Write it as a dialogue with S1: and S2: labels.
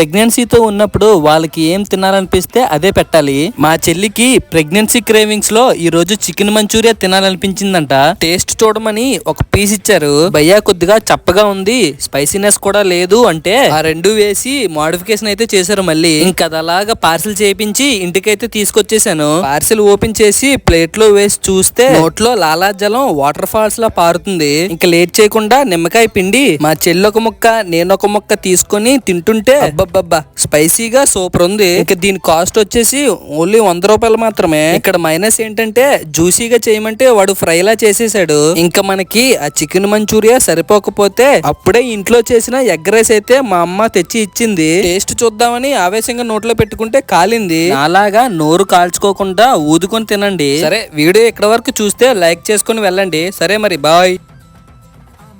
S1: ప్రెగ్నెన్సీతో ఉన్నప్పుడు వాళ్ళకి ఏం తినాలనిపిస్తే అదే పెట్టాలి. మా చెల్లికి ప్రెగ్నెన్సీ క్రేవింగ్స్లో ఈ రోజు చికెన్ మంచూరియా తినాలనిపించిందంట. టేస్ట్ చూడమని ఒక పీస్ ఇచ్చారు. భయ్యా కొద్దిగా చప్పగా ఉంది. స్పైసీనెస్ కూడా లేదు అంటే ఆ రెండు వేసి మోడిఫికేషన్ అయితే చేశారు మళ్ళీ. ఇంకా అది అలాగా పార్సిల్ చేయించి ఇంటికైతే తీసుకొచ్చేసాను. పార్సిల్ ఓపెన్ చేసి ప్లేట్లో వేసి చూస్తే నోట్లో లాలాజలం వాటర్ ఫాల్స్ లా పారుతుంది. ఇంకా లేట్ చేయకుండా నిమ్మకాయ పిండి మా చెల్లి ఒక ముక్క నేను ఒక ముక్క తీసుకొని తింటుంటే అబ్బబ్బబ్బా స్పైసీగా సూపర్ ఉంది. ఇక దీని కాస్ట్ వచ్చేసి ఓన్లీ వంద రూపాయలు మాత్రమే. ఇక్కడ మైనస్ ఏంటంటే జ్యూసీగా చేయమంటే వాడు ఫ్రై లా చేసేసాడు. ఇంకా మనకి ఆ చికెన్ మంచూరియా సరిపోకపోతే అప్పుడే ఇంట్లో చేసిన ఎగ్ రైస్ అయితే మా అమ్మ తెచ్చి ఇచ్చింది. టేస్ట్ చూద్దామని ఆవేశంగా నోట్లో పెట్టుకుంటే కాలింది. అలాగా నోరు కాల్చుకోకుండా ఊదుకొని తినండి. సరే వీడియో ఇక్కడ వరకు చూస్తే లైక్ చేసుకొని వెళ్ళండి. సరే మరి బాయ్.